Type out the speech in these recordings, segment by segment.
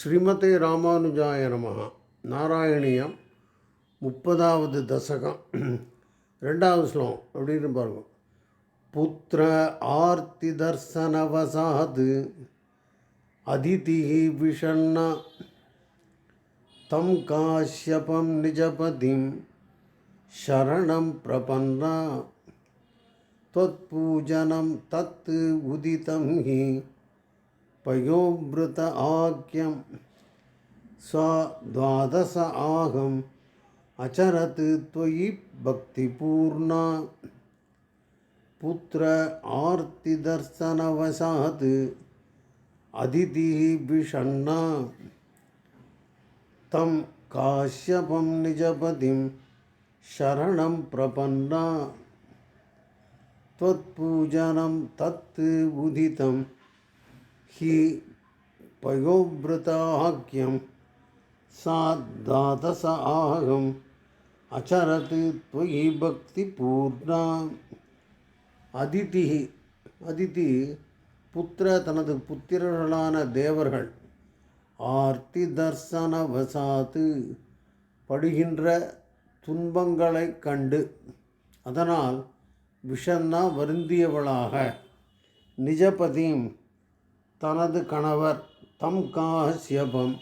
ஸ்ரீமதி ராமானுஜாய நமகா நாராயணியம் முப்பதாவது தசகம். ரெண்டாவது ஸ்லோகம் அப்படின்னு பாருங்க. புத்திர ஆர்த்தி தர்சனவசாது அதிதி விஷண்ணா தம் காஷ்யபம் நிஜபதிம் சரணம் பிரபன்னா தொத்பூஜனம் தத்து உதிதம் ஹி पयोवृत आख्यं स्वद्वादश आहम् अचरत् त्वयि भक्तिपूर्णा पुत्र आर्तिदर्शनवशात् अदितिः विषण्णा तं काश्यपं निजपतिं शरणं प्रपन्ना त्वत्पूजनं तत् उदितं हि पयोवृताख्यं सा द्वादश आहम् अचरत् त्वयि भक्तिपूर्णा அதிதி அதிதி புத்திர தனது புத்திரர்களான தேவர்கள் ஆர்த்தி தர்சன வசாத்து படுகின்ற துன்பங்களைக் கண்டு அதனால் விஷண்ணா வருந்தியவளாக நிஜபதியும் தனது கணவர் தம் காசியபம்.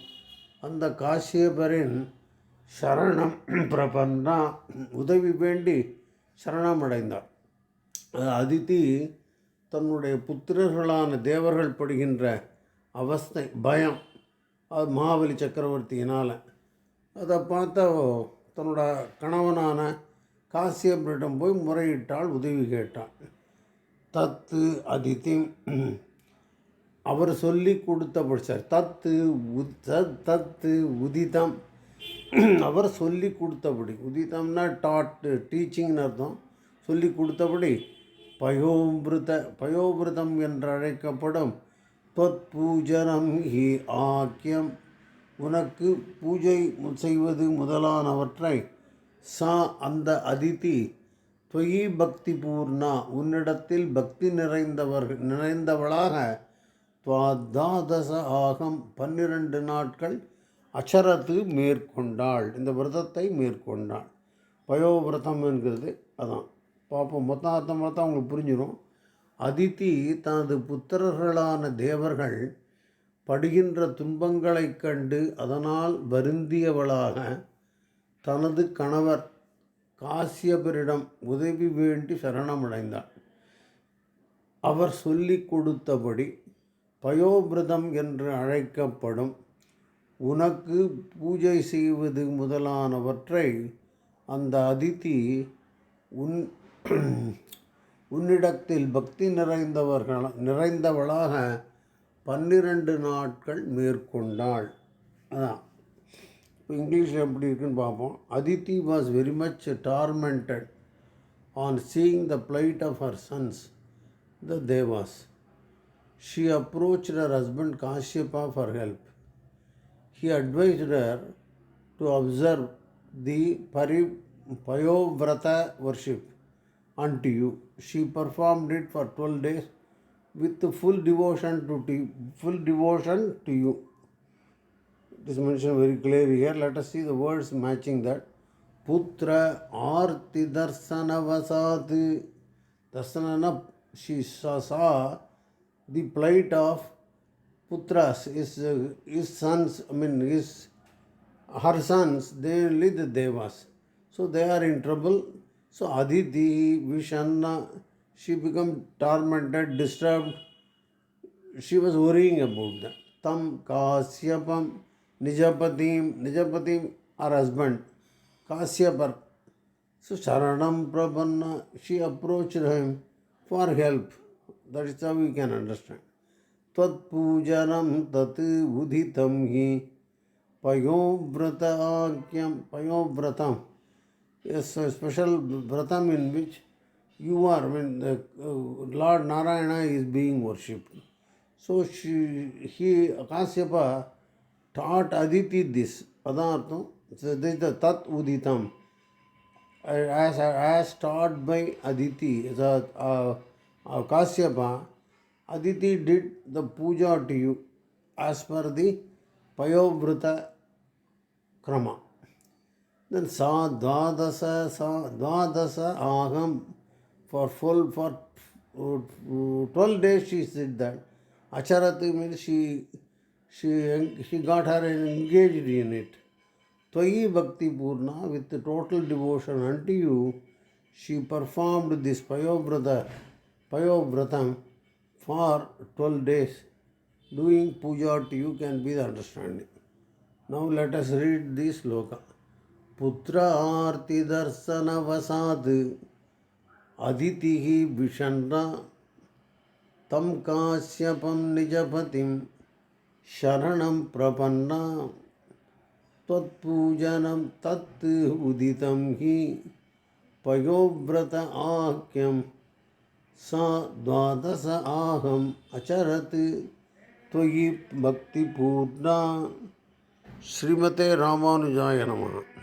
அந்த காசியபரின் சரணம் பிரபன்னா உதவி வேண்டி சரணமடைந்தார். அதிதி அதித்தி தன்னுடைய புத்திரர்களான தேவர்கள் படுகின்ற அவஸ்தை பயம் அது மகாபலி சக்கரவர்த்தியினால். அதை பார்த்த தன்னோட கணவனான காசியப்பரிடம் போய் முறையிட்டாள் உதவி கேட்டான். தத்து அதித்தி அவர் சொல்லி கொடுத்தபடி சார் தத்து உத் தத்து உதிதம். அவர் சொல்லி கொடுத்தபடி உதிதம்னா டாட் டீச்சிங்னு அர்த்தம். சொல்லி கொடுத்தபடி பயோபிருத பயோபிருதம் என்று அழைக்கப்படும் தொத் பூஜனம் ஹி ஆக்கியம் உனக்கு பூஜை செய்வது முதலானவற்றை சா அந்த அதிதி தொயி பக்தி பூர்ணா. உன்னிடத்தில் பக்தி நிறைந்தவர்கள் நிறைந்தவளாக துவாதாதச ஆகம் பன்னிரண்டு நாட்கள் அச்சரத்து மேற்கொண்டாள். இந்த விரதத்தை மேற்கொண்டாள். பயோவிரதம் என்கிறது. அதான். பார்ப்போம் மொத்தம் அர்த்தம் பார்த்தா அவங்களுக்கு புரிஞ்சிடும் அதித்தி தனது புத்திரர்களான தேவர்கள் படுகின்ற துன்பங்களைக் கண்டு அதனால் வருந்தியவளாக தனது கணவர் காசியபரிடம் உதவி வேண்டி சரணமடைந்தாள். அவர் சொல்லிக் கொடுத்தபடி பயோபிரதம் என்று அழைக்கப்படும். உனக்கு பூஜை செய்வது முதலானவற்றை அந்த அதித்தி உன் உன்னிடத்தில் பக்தி நிறைந்தவர்கள் நிறைந்தவளாக பன்னிரண்டு நாட்கள் மேற்கொண்டாள். அதான். இப்போ இங்கிலீஷில் எப்படி இருக்குன்னு பார்ப்போம். Aditi was very much tormented on seeing the plight of her sons the Devas she approached her husband Kashyapa for help. He advised her to observe the pari, Payovrata worship unto you. She performed it for 12 days with full devotion to t- full devotion to you. It is mentioned very clearly here. Let us see the words matching that. Putra Arti Darsana Vasati Darsana She saw, saw the plight of putras, his, his sons, I mean, his, her sons, they only the devas. So they are in trouble. So Aditi, Vishanna, she become tormented, disturbed. She was worrying about them. Tam Kasyapam, Nijapatim, Nijapatim, her husband, Kasyapar. So Sharanam Prapanna, she approached him for help. That is you can understand तत्पूजनम तत् उदितम ही पयोव्रत आज्ञम पयोव्रतम special व्रतम in which you are mean lord Narayan is being worship so she Kashyap taught Aditi this पदार्थ this the तत् Uditam as as taught by Aditi The puja to you as per the पयोवृत क्रम uh, 12 days she said that acharati means she she she got her engaged in it Tvayi Bhakti Purna with total devotion unto you, she performed this Payovrata, Payovratam for 12 days. Doing puja to you can be the understanding. Now let us read this sloka. Putra arti darsana vasad aditihi vishanna tam kasyapam nijapatim sharanam prapanna त्वत्पूजनं तत् उदितं हि पयोव्रत आख्यं सा द्वादश आहम् अचरत् त्वयि भक्तिपूर्णा। श्रीमते रामानुजाय नमः।